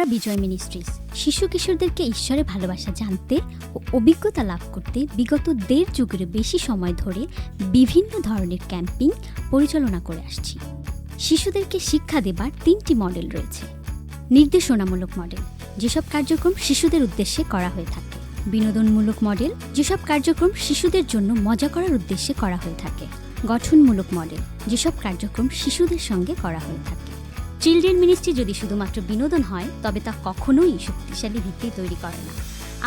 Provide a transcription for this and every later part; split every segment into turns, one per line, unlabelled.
আমরা বিজয় মিনিস্ট্রিজ। শিশু কিশোরদেরকে ঈশ্বরের ভালোবাসা জানতে ও অভিজ্ঞতা লাভ করতে বিগত দেড় যুগের বেশি সময় ধরে বিভিন্ন ধরনের ক্যাম্পিং পরিচালনা করে আসছি। শিশুদেরকে শিক্ষা দেবার তিনটি মডেল রয়েছে। নির্দেশনামূলক মডেল, যেসব কার্যক্রম শিশুদের উদ্দেশ্যে করা হয়ে থাকে। বিনোদনমূলক মডেল, যেসব কার্যক্রম শিশুদের জন্য মজা করার উদ্দেশ্যে করা হয়ে থাকে। গঠনমূলক মডেল, যেসব কার্যক্রম শিশুদের সঙ্গে করা হয়ে থাকে। চিলড্রেন মিনিস্ট্রি যদি শুধুমাত্র বিনোদন হয়, তবে তা কখনোই শক্তিশালী ভিত্তি তৈরি করে না।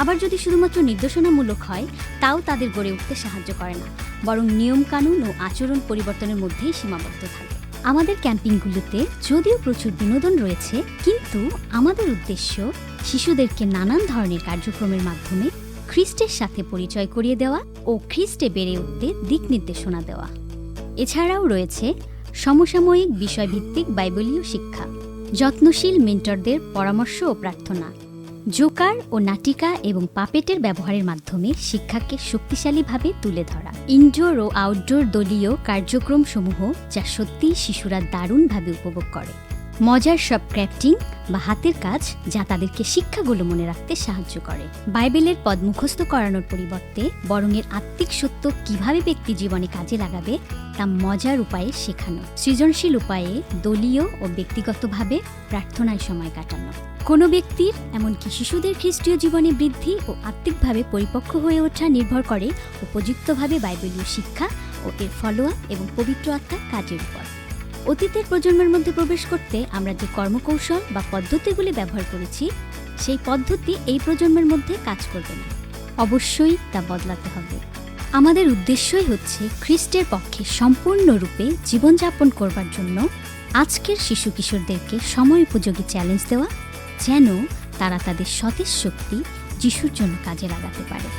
আবার যদি শুধুমাত্র নির্দেশনামূলক হয়, তাও তাদের গড়ে উঠতে সাহায্য করে না। বরং নিয়মকানুন ও আচরণ পরিবর্তনের মধ্যেই সীমাবদ্ধ থাকে। আমাদের ক্যাম্পিংগুলোতে যদিও প্রচুর বিনোদন রয়েছে, কিন্তু আমাদের উদ্দেশ্য শিশুদেরকে নানান ধরনের কার্যক্রমের মাধ্যমে খ্রিস্টের সাথে পরিচয় করিয়ে দেওয়া ও খ্রিস্টে বেড়ে উঠতে দিক নির্দেশনা দেওয়া। এছাড়াও রয়েছে সমসাময়িক বিষয়ভিত্তিক বাইবলীয় শিক্ষা, যত্নশীল মেন্টরদের পরামর্শ ও প্রার্থনা, জোকার ও নাটিকা এবং পাপেটের ব্যবহারের মাধ্যমে শিক্ষাকে শক্তিশালীভাবে তুলে ধরা। ইনডোর ও আউটডোর দলীয় কার্যক্রমসমূহ যা সত্যিই শিশুরা দারুণভাবে উপভোগ করে। মজার সব ক্র্যাফটিং বা হাতের কাজ যা তাদেরকে শিক্ষাগুলো মনে রাখতে সাহায্য করে। বাইবেলের পদ মুখস্থ করানোর পরিবর্তে বরং এর আত্মিক সত্য কীভাবে ব্যক্তি জীবনে কাজে লাগাবে তা মজার উপায়ে শেখানো। সৃজনশীল উপায়ে দলীয় ও ব্যক্তিগতভাবে প্রার্থনায় সময় কাটানো। কোনো ব্যক্তির, এমনকি শিশুদের খ্রিস্টীয় জীবনে বৃদ্ধি ও আত্মিকভাবে পরিপক্ক হয়ে ওঠা নির্ভর করে উপযুক্তভাবে বাইবেলীয় শিক্ষা ও এর ফলোয়া এবং পবিত্র আত্মা কাজের উপর। অতীতের প্রজন্মের মধ্যে প্রবেশ করতে আমরা যে কর্মকৌশল বা পদ্ধতিগুলি ব্যবহার করেছি, সেই পদ্ধতি এই প্রজন্মের মধ্যে কাজ করবে না। অবশ্যই তা বদলাতে হবে। আমাদের উদ্দেশ্যই হচ্ছে খ্রিস্টের পক্ষে সম্পূর্ণরূপে জীবনযাপন করবার জন্য আজকের শিশু কিশোরদেরকে সময় উপযোগী চ্যালেঞ্জ দেওয়া, যেন তারা তাদের সতেজ শক্তি যিশুর জন্য কাজে লাগাতে পারে।